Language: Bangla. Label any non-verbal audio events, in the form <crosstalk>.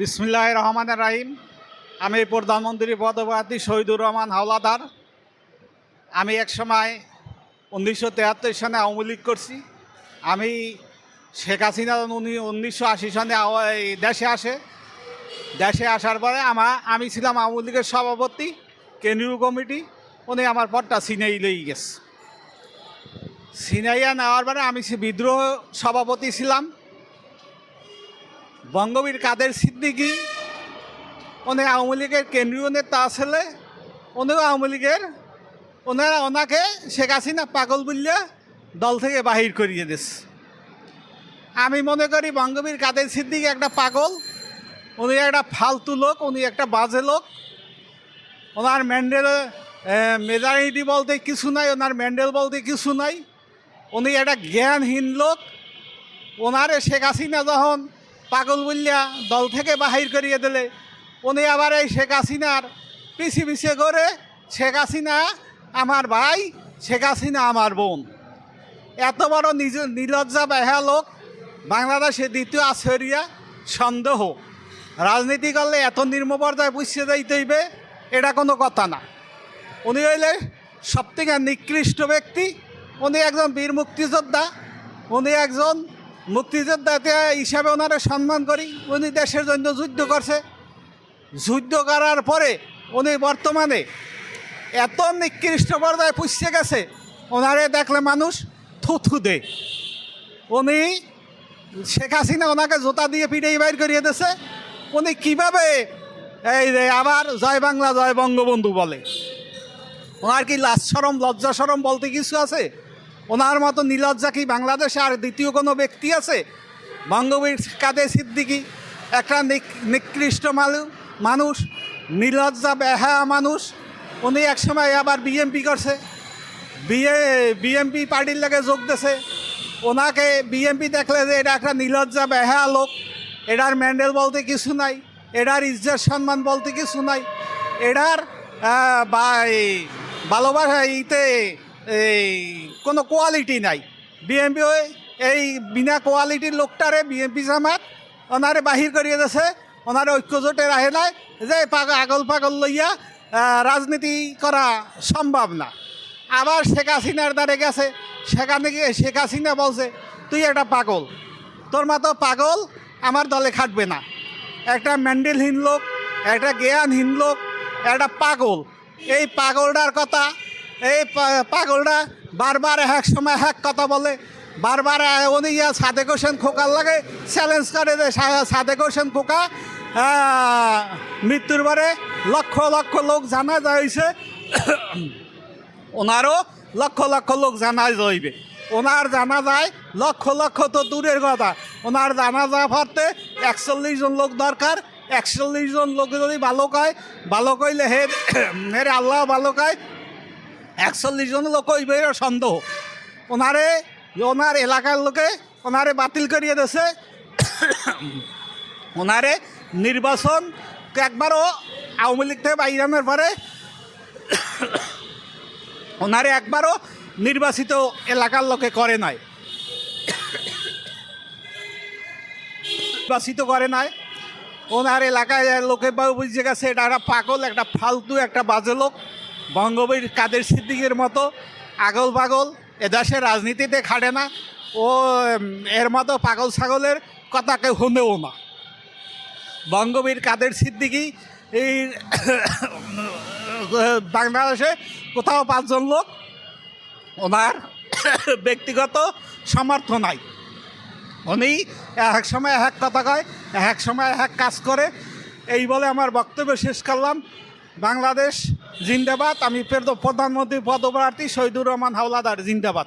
বিসমিল্লাহ রহমান রাহিম। আমি প্রধানমন্ত্রী পদপ্রার্থী শহীদুর রহমান হাওলাদার। আমি এক সময় উনিশশো তেহাত্তর সনে আওয়ামী লীগ করছি। আমি শেখ হাসিনা উনি উনিশশো আশি সনে দেশে আসে। দেশে আসার পরে আমা আমি ছিলাম আওয়ামী লীগের সভাপতি, কেন্দ্রীয় কমিটি। উনি আমার পদটা সিনেই লই গেছে। সিনাইয়া নেওয়ার পরে আমি বিদ্রোহ সভাপতি ছিলাম। বঙ্গবীর কাদের সিদ্দিকি উনি আওয়ামী লীগের কেন্দ্রীয় নেতা ছেলে উনিও আওয়ামী লীগের, ওনারা ওনাকে শেখ হাসিনা পাগল বললে দল থেকে বাহির করিয়ে দিস। আমি মনে করি বঙ্গবীর কাদের সিদ্দিকি একটা পাগল, উনি একটা ফালতু লোক, উনি একটা বাজে লোক। ওনার ম্যান্ডেল মেজরিটি বলতে কিছু নাই, ওনার ম্যান্ডেল বলতে কিছু নাই। উনি একটা জ্ঞানহীন লোক। ওনারে শেখ হাসিনা যখন পাগল বললিয়া দল থেকে বাহির করিয়ে দিলে। উনি আবার এই শেখ হাসিনার পিছি পিছিয়ে করে, শেখ হাসিনা আমার ভাই, শেখ হাসিনা আমার বোন। এত বড় নিজ নিলজ্জা বেহা লোক বাংলাদেশে দ্বিতীয় আশ্চর্যা সন্দেহ। রাজনীতি করলে এত নির্ম পর্যায়ে পুষিয়ে যাইতে হইবে, এটা কোনো কথা না। উনি হইলে সবথেকে নিকৃষ্ট ব্যক্তি। উনি একজন বীর মুক্তিযোদ্ধা। উনি একজন মুক্তিযোদ্ধা হিসাবে ওনারা সম্মান করি। উনি দেশের জন্য যুদ্ধ করছে। যুদ্ধ করার পরে উনি বর্তমানে এত নিকৃষ্ট পর্যায়ে পুষছে গেছে, ওনারে দেখলে মানুষ থুথু দে উনি শেখ হাসিনা ওনাকে জোতা দিয়ে পিঠেই বাইর করিয়ে দিয়েছে। উনি কীভাবে এই যে আবার জয় বাংলা, জয় বঙ্গবন্ধু বলে? ওনার কি লাজ সরম লজ্জা সরম বলতে কিছু আছে? ওনার মতো নিলজ্জা কি বাংলাদেশে আর দ্বিতীয় কোনো ব্যক্তি আছে? বঙ্গবীর কাদে সিদ্দিকি? একটা নিক- নিকৃষ্ট মানু মানুষ, নীলজ্জা বেহা মানুষ। উনি একসময় আবার বিএমপি করছে। বিএ বিএমপি পার্টির লাগে যোগ দিছে। ওনাকে বিএমপি দেখলে যে এটা একটা নীলজ্জা বেহা লোক। এটার ম্যান্ডেল বলতে কিছু নাই। এটার ইজ্জত সম্মান বলতে কিছু নাই। এটার বা ভালোবাসা ইতে এই কোনো কোয়ালিটি নাই। বিএমপি এই বিনা কোয়ালিটির লোকটারে বিএমপি জামাত ওনারে বাহির করিয়ে দিয়েছে ওনারে ঐক্যজোটে রাহে নাই যে আগল পাগল লইয়া রাজনীতি করা সম্ভব না। আবার শেখ হাসিনার দ্বারে গেছে, সেখানে গিয়ে শেখ হাসিনা বলছে, তুই একটা পাগল, তোর মতো পাগল আমার দলে খাটবে না। একটা ম্যান্ডেলহীন লোক, একটা জ্ঞানহীন লোক, একটা পাগল। এই পাগলটার কথা এই পা- পাগলটা বারবার এক সময় এক কথা বলে, বারবার উনি সাদেক হোসেন খোকার লাগে চ্যালেঞ্জ করে যে সাদেক হোসেন খোকা মৃত্যুর পরে লক্ষ লক্ষ লোক জানা যাইছে, ওনারও লক্ষ লক্ষ লোক জানা যাইবে। ওনার জানা যায়, লক্ষ লক্ষ তো দূরের কথা, ওনার জানা যা ফারতে একচল্লিশ জন লোক দরকার, একচল্লিশ জন লোক যদি ভালো কয় ভালো কইলে হে হেরে আল্লাহ ভালো কয় একচল্লিশ জন লোক হইবে, এর সন্দেহ। ওনারে, ওনার এলাকার লোকে ওনারে বাতিল করিয়ে দিয়েছে। ওনারে নির্বাচন একবারও আওয়ামী লীগ থেকে বাইরানোর পরে ওনারে একবারও নির্বাচিত এলাকার লোকে করে নাই। নির্বাচিত করে নাই। ওনার এলাকায় লোকে বুঝে গেছে এটা একটা পাগল, একটা ফালতু, একটা বাজে লোক। বঙ্গবীর কাদের সিদ্দিকের মতো আগল পাগল এদেশে রাজনীতিতে খাটে না, ও এর মতো পাগল ছাগলের কথা কেউ শুনেও না। বঙ্গবীর কাদের সিদ্দিকি এই <coughs> বাংলাদেশে কোথাও পাঁচজন লোক, ওনার <coughs> ব্যক্তিগত সামর্থ্য নাই। উনি এক সময় এক কথা কয়, এক সময় এক কাজ করে। এই বলে আমার বক্তব্য শেষ করলাম। বাংলাদেশ জিন্দাবাদ। আমি প্রধানমন্ত্রী পদপ্রার্থী শহীদুর রহমান হাওলাদার জিন্দাবাদ।